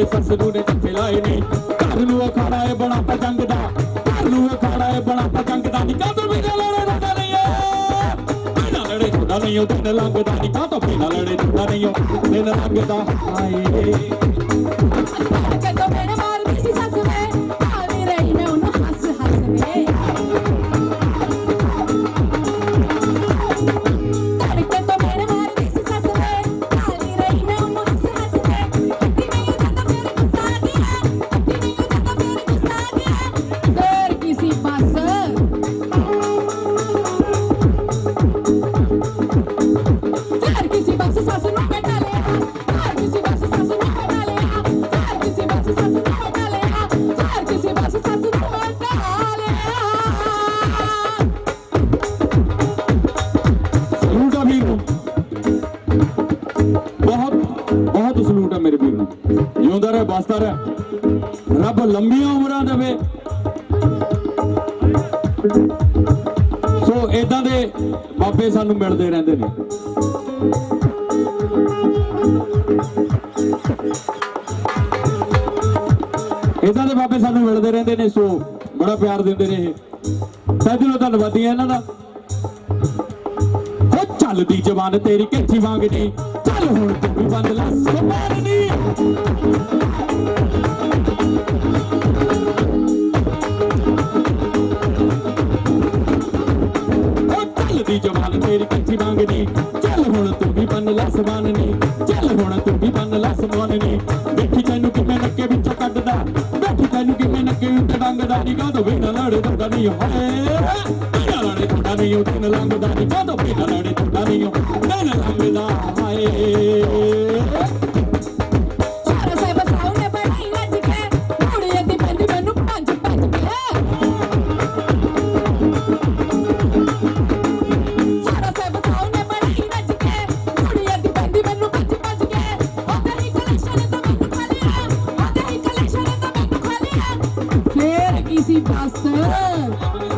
ਓਏ ਸੱਸ ਨੂੰ ਨੇ ਜੱਫੇ ਲਾਏ ਨੇ। ਘਰ ਨੂੰ ਅਖਾੜਾ ਏ ਬਣਾ ਪਜੰਗ ਦਾ। ਘਰ ਨੂੰ ਅਖਾੜਾ ਏ ਬਣਾ ਪਜੰਗ ਦਾ। ਨਿਕਾ ਤੋਂ ਬਿਨਾ ਲੜੇ ਰੋਦਾ ਨਹੀਂ ਓ ਬਿਨਾ ਲੜੇ ਰੋਦਾ ਨਹੀਂ ਓ ਦਿਨ ਲੰਘਦਾ ਨਿਕਾ ਤੋਂ ਬਿਨਾ ਲੜੇ ਰੋਦਾ ਨਹੀਂ ਓ ਦਿਨ ਲੰਘਦਾ, ਹਾਏ ਬਹੁਤ ਬਹੁਤ ਸਲੂਟ ਹੈ ਮੇਰੇ ਵੀਰ ਨੂੰ। ਜਿਉਂਦਾ ਰਹੇ ਬਸਦਾ ਰਹੇ। ਰੱਬ ਲੰਬੀਆਂ ਉਮਰਾਂ ਦੇਵੇ। ਸੋ ਇਦਾਂ ਦੇ ਬਾਬੇ ਸਾਨੂੰ ਮਿਲਦੇ ਰਹਿੰਦੇ ਨੇ। ਇਦਾਂ ਦੇ ਬਾਬੇ ਸਾਨੂੰ ਮਿਲਦੇ ਰਹਿੰਦੇ ਨੇ, ਸੋ ਬੜਾ ਪਿਆਰ ਦਿੰਦੇ ਨੇ ਇਹ। ਤਾਂ ਧੰਨਵਾਦੀ ਆ ਇਹਨਾਂ ਦਾ। ਚੱਲਦੀ ਜਵਾਨ ਤੇਰੀ ਕਿੱਥੀ ਵਾਂਗਦੀ? ਚੱਲ ਹੁਣ ਤੂੰ ਵੀ ਬੰਦ ਲਾ ਸਮਾਰਨੀ ਹੋ ਜਵਾਨ ਤੇਰੀ ਕਿੱਥੀ ਵਾਂਗਦੀ? ਚੱਲ ਹੁਣ ਤੂੰ ਵੀ ਬੰਨ ਲਾ, ਸਮਾਨਨੀ। ਚੱਲ ਹੁਣ ਤੂੰ ਵੀ ਬੰਨ ਲਾ, ਸਮਾਨਨੀ। ਵੇਖੀ ਤੈਨੂੰ ਕਿਵੇਂ ਨੱਕੇ ਵਿੱਚੋਂ ਕੱਢਦਾ? ਬੈਠੀ ਤੈਨੂੰ ਕਿਵੇਂ ਨੱਕੇ ਉੱਤੇ ਡੰਗਦਾ ਨਹੀਂ ਕਾਹਦੋਂ ਬਿਨਾ ਲੜੇ ਤੁੰਦਾ ਨਹੀਂ ਹੋਏ ਬਿਨਾ ਲੜੇ Pastor.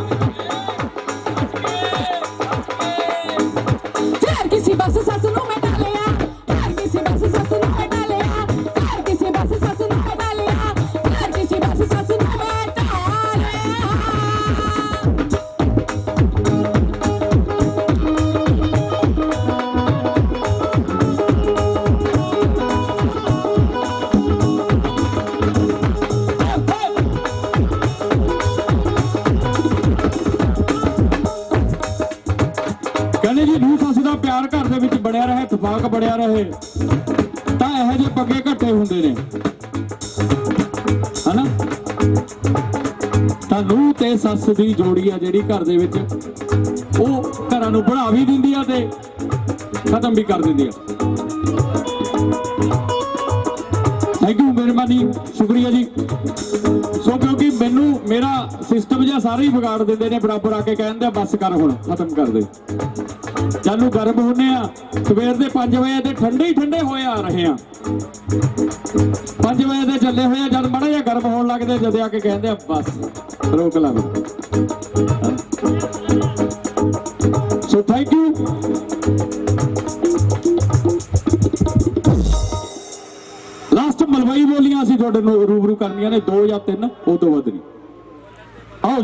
ਕਹਿੰਦੇ ਜੀ ਨੂੰ ਸੱਸ ਦਾ ਪਿਆਰ ਘਰ ਦੇ ਵਿੱਚ ਬਣਿਆ ਰਹੇ ਇਤਫਾਕ ਬਣਿਆ ਰਹੇ, ਤਾਂ ਇਹੋ ਜਿਹੇ ਪੱਗੇ ਘੱਟੇ ਹੁੰਦੇ ਨੇ। ਹਨਾ? ਤਾਂ ਨੂੰ ਤੇ ਸੱਸ ਦੀ ਜੋੜੀ ਆ ਜਿਹੜੀ ਘਰ ਦੇ ਵਿੱਚ, ਉਹ ਘਰਾਂ ਨੂੰ ਬਣਾ ਵੀ ਦਿੰਦੀ ਆ ਤੇ ਖਤਮ ਵੀ ਕਰ ਦਿੰਦੀ ਆ। ਥੈਂਕ ਯੂ ਮਿਹਰਬਾਨੀ, ਸ਼ੁਕਰੀਆ ਜੀ। ਸੋ ਕਿਉਂਕਿ ਮੈਨੂੰ ਮੇਰਾ ਸਿਸਟਮ ਜਿਹਾ ਸਾਰੇ ਹੀ ਵਿਗਾੜ ਦਿੰਦੇ ਨੇ ਬਰਾਬਰ ਆ ਕੇ ਕਹਿੰਦੇ ਆ ਬਸ ਕਰ ਹੁਣ, ਖਤਮ ਕਰ ਦੇ। ਚਾਲੂ ਗਰਮ ਹੁੰਨੇ ਆ, ਸਵੇਰ ਦੇ 5 ਵਜੇ ਤੇ ਠੰਡੇ ਹੀ ਠੰਡੇ ਹੋਏ ਆ ਰਹੇ ਆ। 5 ਵਜੇ ਦੇ ਚੱਲੇ ਹੋਏ ਆ, ਜਦ ਮੜਾ ਜਿਹਾ ਗਰਮ ਹੋਣ ਲੱਗਦੇ ਜਦ ਆ ਕੇ ਕਹਿੰਦੇ ਆ, ਬਸ ਰੋਕ ਲਾ। ਲਾਸਟ ਮਲਵਈ ਬੋਲੀਆਂ ਅਸੀਂ ਤੁਹਾਡੇ ਨੂੰ ਰੂਬਰੂ ਕਰਨੀਆਂ ਨੇ, ਦੋ ਜਾਂ ਤਿੰਨ, ਉਹ ਤੋਂ ਵੱਧ ਨਹੀਂ। ਆਓ